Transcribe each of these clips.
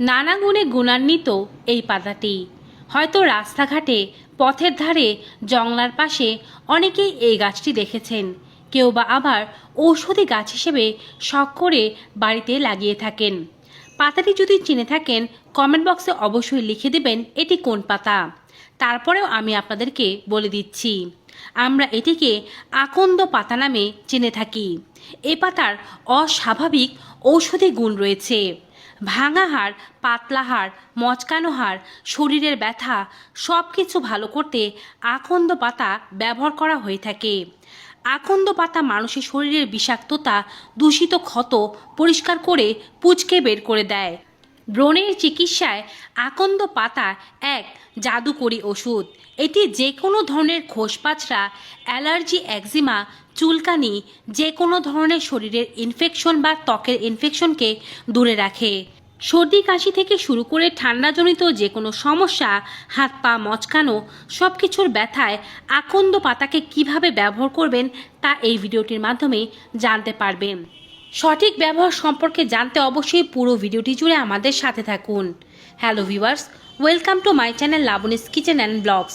নানা গুণে গুণান্বিত এই পাতাটি। হয়তো রাস্তাঘাটে, পথের ধারে, জংলার পাশে অনেকেই এই গাছটি দেখেছেন। কেউ বা আবার ঔষধি গাছ হিসেবে শখ করে বাড়িতে লাগিয়ে থাকেন। পাতাটি যদি চিনে থাকেন, কমেন্ট বক্সে অবশ্যই লিখে দেবেন এটি কোন পাতা। তারপরেও আমি আপনাদেরকে বলে দিচ্ছি, আমরা এটিকে আকন্দ পাতা নামে চিনে থাকি। এ পাতার অস্বাভাবিক ঔষধি গুণ রয়েছে। ভাঙা হাড়, পাতলা হাড়, মচকানো হাড়, শরীরের ব্যথা সব কিছু ভালো করতে আকন্দ পাতা ব্যবহার করা হয়ে থাকে। আকন্দ পাতা মানুষের শরীরের বিষাক্ততা, দূষিত ক্ষত পরিষ্কার করে পুচকে বের করে দেয়। ব্রণের চিকিৎসায় আকন্দ পাতা এক জাদুকরি ওষুধ। এটি যে কোনো ধরনের খোসপাচড়া অ্যালার্জি, একজিমা চুলকানি যে কোনো ধরনের শরীরের ইনফেকশন বা ত্বকের ইনফেকশনকে দূরে রাখে। সর্দি, কাশি থেকে শুরু করে ঠান্ডাজনিত যে কোনো সমস্যা, হাত পা মচকানো সব কিছুর ব্যথায় আকন্দ পাতাকে কীভাবে ব্যবহার করবেন তা এই ভিডিওটির মাধ্যমে জানতে পারবেন। সঠিক ব্যবহার সম্পর্কে জানতে অবশ্যই পুরো ভিডিওটি জুড়ে আমাদের সাথে থাকুন। Hello viewers, welcome to my channel Laboni's kitchen and blogs.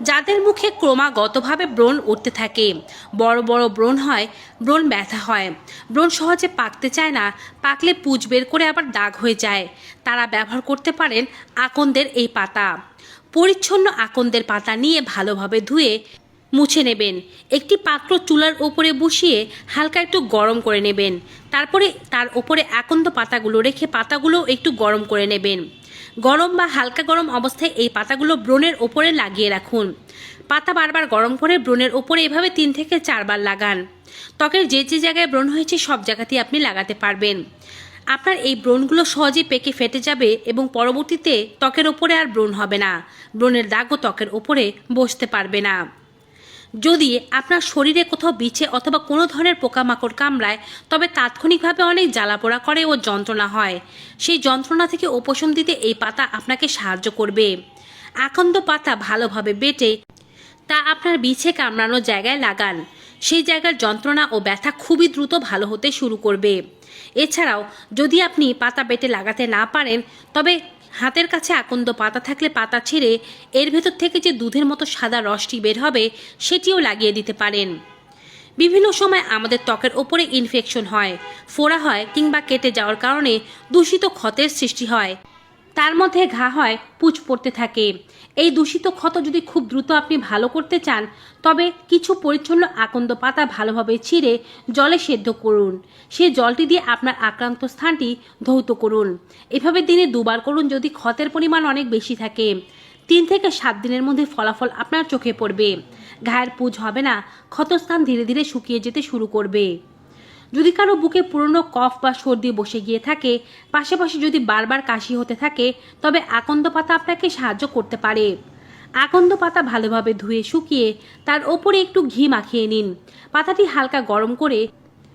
যাদের মুখে ক্রমাগতভাবে ব্রণ উঠতে থাকে। বড় বড় ব্রণ হয়, ব্রণ ব্যথা হয়। ব্রণ সহজে পাকতে চায় না, পাকলে পুজ বের করে আবার দাগ হয়ে যায়। তারা ব্যবহার করতে পারেন আকন্দের এই পাতা। পরিচ্ছন্ন আকন্দের পাতা নিয়ে ভালোভাবে ধুয়ে মুছে নেবেন। একটি পাত্র চুলার ওপরে বসিয়ে হালকা একটু গরম করে নেবেন। তারপরে তার ওপরে আকন্দ পাতাগুলো রেখে পাতাগুলো একটু গরম করে নেবেন। গরম বা হালকা গরম অবস্থায় এই পাতাগুলো ব্রণের ওপরে লাগিয়ে রাখুন। পাতা বারবার গরম করে ব্রণের ওপরে এভাবে তিন থেকে চারবার লাগান। ত্বকের যে যে জায়গায় ব্রণ হয়েছে সব জায়গাতেই আপনি লাগাতে পারবেন। আপনার এই ব্রণগুলো সহজেই পেকে ফেটে যাবে এবং পরবর্তীতে ত্বকের ওপরে আর ব্রণ হবে না। ব্রণের দাগও ত্বকের ওপরে বসতে পারবে না। যদি আপনার শরীরে কোথাও বিছে অথবা কোনো ধরনের পোকামাকড় কামড়ায়, তবে তাৎক্ষণিকভাবে অনেক জ্বালাপোড়া করে ও যন্ত্রণা হয়। সেই যন্ত্রণা থেকে উপশম দিতে এই পাতা আপনাকে সাহায্য করবে। আকন্দ পাতা ভালোভাবে বেটে তা আপনার বিছে কামড়ানো জায়গায় লাগান। সেই জায়গার যন্ত্রণা ও ব্যথা খুবই দ্রুত ভালো হতে শুরু করবে। এছাড়াও যদি আপনি পাতা বেটে লাগাতে না পারেন, তবে হাতের কাছে আকন্দ পাতা থাকলে পাতা ছেড়ে এর ভেতর থেকে যে দুধের মতো সাদা রসটি বের হবে, সেটিও লাগিয়ে দিতে পারেন। বিভিন্ন সময় আমাদের ত্বকের ওপরে ইনফেকশন হয়, ফোড়া হয় কিংবা কেটে যাওয়ার কারণে দূষিত ক্ষতের সৃষ্টি হয়। তার মধ্যে ঘা হয়, পুচ পড়তে থাকে। এই দূষিত ক্ষত যদি খুব দ্রুত আপনি ভালো করতে চান, তবে কিছু পরিচ্ছন্ন আকন্দ পাতা ভালোভাবে ছিঁড়ে জলে সেদ্ধ করুন। সেই জলটি দিয়ে আপনার আক্রান্ত স্থানটি ধৌত করুন। এভাবে দিনে দুবার করুন যদি ক্ষতের পরিমাণ অনেক বেশি থাকে। তিন থেকে সাত দিনের মধ্যে ফলাফল আপনার চোখে পড়বে। ঘায়ের পুজ হবে না, ক্ষতস্থান ধীরে ধীরে শুকিয়ে যেতে শুরু করবে। যদি কারও বুকে পুরনো কফ বা সর্দি বসে গিয়ে থাকে, পাশাপাশি যদি বারবার কাশি হতে থাকে, তবে আকন্দ পাতা আপনাকে সাহায্য করতে পারে। আকন্দ পাতা ভালোভাবে ধুয়ে শুকিয়ে তার ওপরে একটু ঘি মাখিয়ে নিন। পাতাটি হালকা গরম করে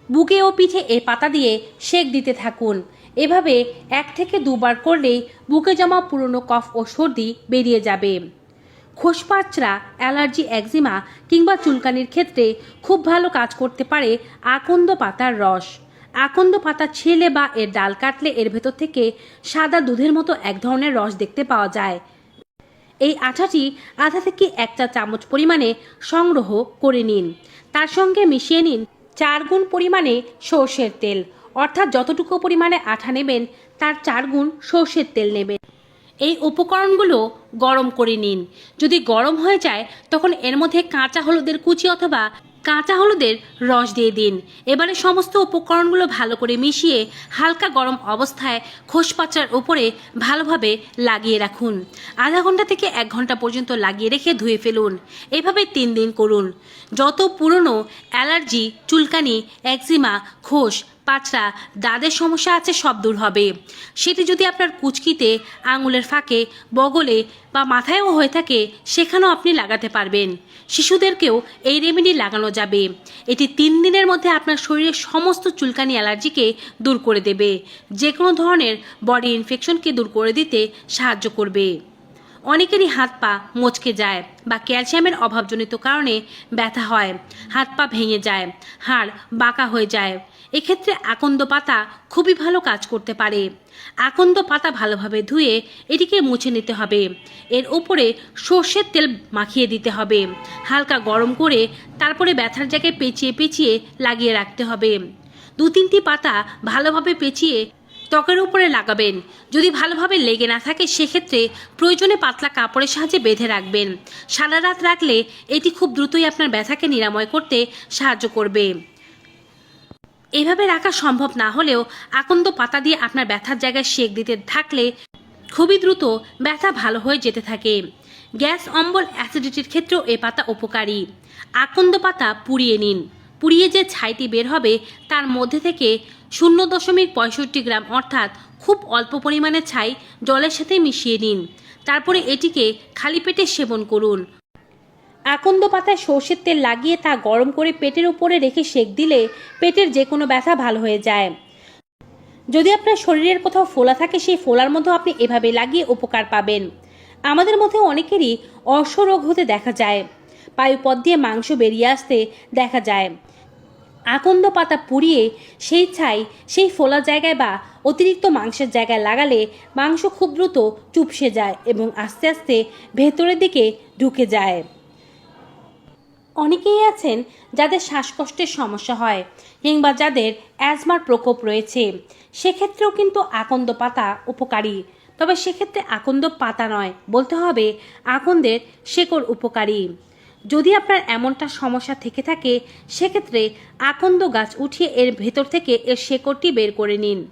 বুকে ও পিঠে এ পাতা দিয়ে সেক দিতে থাকুন। এভাবে এক থেকে দুবার করলেই বুকে জমা পুরনো কফ ও সর্দি বেরিয়ে যাবে। খোসপাচড়া অ্যালার্জি, একজিমা কিংবা চুলকানির ক্ষেত্রে খুব ভালো কাজ করতে পারে আকন্দ পাতার রস। আকন্দ পাতা ছেলে বা এর ডাল কাটলে এর ভেতর থেকে সাদা দুধের মতো এক ধরনের রস দেখতে পাওয়া যায়। এই আঠাটি আধা থেকে এক চা চামচ পরিমাণে সংগ্রহ করে নিন। তার সঙ্গে মিশিয়ে নিন চার গুণ পরিমাণে সর্ষের তেল। অর্থাৎ যতটুকু পরিমাণে আঠা নেবেন, তার চার গুণ সর্ষের তেল নেবেন। এই উপকরণগুলো গরম করে নিন। যদি গরম হয়ে যায়, তখন এর মধ্যে কাঁচা হলুদের কুচি অথবা কাঁচা হলুদের রস দিয়ে দিন। এবারে সমস্ত উপকরণগুলো ভালো করে মিশিয়ে হালকা গরম অবস্থায় খোসপাচার উপরে ভালোভাবে লাগিয়ে রাখুন। আধা ঘণ্টা থেকে এক ঘণ্টা পর্যন্ত লাগিয়ে রেখে ধুয়ে ফেলুন। এভাবে তিন দিন করুন। যত পুরনো অ্যালার্জি, চুলকানি, একজিমা, খোস পাঁচটা দাঁতের সমস্যা আছে, সব দূর হবে। সেটি যদি আপনার কুচকিতে, আঙুলের ফাঁকে, বগলে বা মাথায়ও হয়ে থাকে, সেখানেও আপনি লাগাতে পারবেন। শিশুদেরকেও এই রেমেডি লাগানো যাবে। এটি তিন দিনের মধ্যে আপনার শরীরের সমস্ত চুলকানি অ্যালার্জিকে দূর করে দেবে। যে কোনো ধরনের বডি ইনফেকশনকে দূর করে দিতে সাহায্য করবে। অনেকেরই হাত পা মচকে যায় বা ক্যালসিয়ামের অভাবজনিত কারণে ব্যথা হয়। হাত পা ভেঙে যায়, হাড় বাঁকা হয়ে যায়। এক্ষেত্রে আকন্দ পাতা খুবই ভালো কাজ করতে পারে। আকন্দ পাতা ভালোভাবে ধুয়ে এটিকে মুছে নিতে হবে। এর উপরে সর্ষের তেল মাখিয়ে দিতে হবে। হালকা গরম করে তারপরে ব্যথার জায়গায় পেঁচিয়ে পেঁচিয়ে লাগিয়ে রাখতে হবে। দু তিনটি পাতা ভালোভাবে পেঁচিয়ে ত্বকের উপরে লাগাবেন। যদি ভালোভাবে লেগে না থাকে, সেক্ষেত্রে প্রয়োজনে পাতলা কাপড়ের সাহায্যে বেঁধে রাখবেন। সারা রাত রাখলে এটি খুব দ্রুতই আপনার ব্যথাকে নিরাময় করতে সাহায্য করবে। এভাবে রাখা সম্ভব না হলেও আকন্দ পাতা দিয়ে আপনার ব্যথার জায়গায় সেক দিতে থাকলে খুবই দ্রুত ব্যথা ভালো হয়ে যেতে থাকে। গ্যাস, অম্বল, অ্যাসিডিটির ক্ষেত্রেও এ পাতা উপকারী। আকন্দ পাতা পুড়িয়ে নিন। পুড়িয়ে যে ছাইটি বের হবে, তার মধ্যে থেকে শূন্য দশমিক পঁয়ষট্টি গ্রাম, অর্থাৎ খুব অল্প পরিমাণে ছাই জলের সাথে মিশিয়ে নিন। তারপরে এটিকে খালি পেটে সেবন করুন। আকন্দ পাতায় সর্ষের তেল লাগিয়ে তা গরম করে পেটের উপরে রেখে সেক দিলে পেটের যে কোনো ব্যথা ভালো হয়ে যায়। যদি আপনার শরীরের কোথাও ফোলা থাকে, সেই ফোলার মধ্যেও আপনি এভাবে লাগিয়ে উপকার পাবেন। আমাদের মধ্যে অনেকেরই অশ্বরোগ হতে দেখা যায়। পায়ুপথ দিয়ে মাংস বেরিয়ে আসতে দেখা যায়। আকন্দ পাতা পুড়িয়ে সেই ছাই, সেই ফোলা জায়গায় বা অতিরিক্ত মাংসের জায়গায় লাগালে মাংস খুব দ্রুত চুপসে যায় এবং আস্তে আস্তে ভেতরের দিকে ঢুকে যায়। অনেকেই আছেন যাদের শ্বাসকষ্টের সমস্যা হয় কিংবা যাদের অ্যাজমার প্রকোপ রয়েছে। সেক্ষেত্রেও কিন্তু আকন্দ পাতা উপকারী। তবে সেক্ষেত্রে আকন্দ পাতা নয়, বলতে হবে আকন্দের শেকড় উপকারী। যদি আপনার এমনটা সমস্যা থেকে থাকে, সেক্ষেত্রে আকন্দ গাছ উঠিয়ে এর ভেতর থেকে এর শেকড়টি বের করে নিন।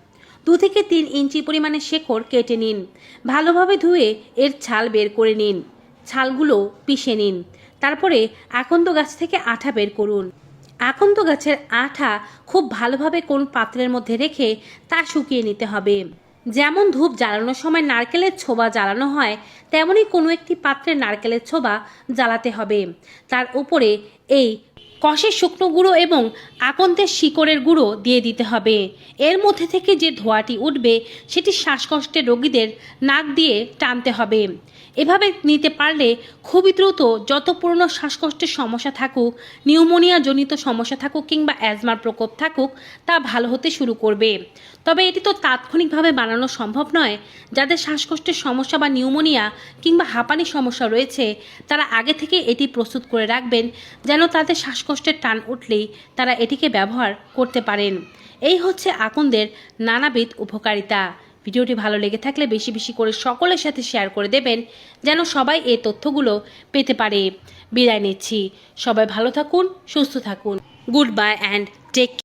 দু থেকে তিন ইঞ্চি পরিমাণে শেকড় কেটে নিন। ভালোভাবে ধুয়ে এর ছাল বের করে নিন। ছালগুলো পিষে নিন। তারপরে আকন্দ গাছ থেকে আঠা বের করুন। আকন্দ গাছের আঠা খুব ভালোভাবে কোন পাত্রের মধ্যে রেখে তা শুকিয়ে নিতে হবে। যেমন ধূপ জ্বালানোর সময় নারকেলের ছোবা জ্বালানো হয় তেমনই কোনো একটি পাত্রে নারকেলের ছোবা জ্বালাতে হবে। তার উপরে এই কষের শুকনো গুঁড়ো এবং আকন্তের শিকড়ের গুঁড়ো দিয়ে দিতে হবে। এর মধ্যে থেকে যে ধোঁয়াটি উঠবে, সেটি শ্বাসকষ্টের রোগীদের নাক দিয়ে টানতে হবে। এভাবে নিতে পারলে খুবই দ্রুত যত পুরনো শ্বাসকষ্টের সমস্যা থাকুক নিউমোনিয়া জনিত সমস্যা থাকুক কিংবা অ্যাজমার প্রকোপ থাকুক, তা ভালো হতে শুরু করবে। তবে এটি তো তাৎক্ষণিকভাবে বানানো সম্ভব নয়। যাদের শ্বাসকষ্টের সমস্যা বা নিউমোনিয়া কিংবা হাঁপানির সমস্যা রয়েছে, তারা আগে থেকে এটি প্রস্তুত করে রাখবেন, যেন তাদের শ্বাসকষ্টের টান উঠলেই তারা এটিকে ব্যবহার করতে পারেন। এই হচ্ছে আকন্দের নানাবিধ উপকারিতা। ভিডিওটি ভালো লেগে থাকলে বেশি বেশি করে সকলের সাথে শেয়ার করে দেবেন, যেন সবাই এই তথ্যগুলো পেতে পারে। বিদায় নিচ্ছি। সবাই ভালো থাকুন, সুস্থ থাকুন। Good bye and take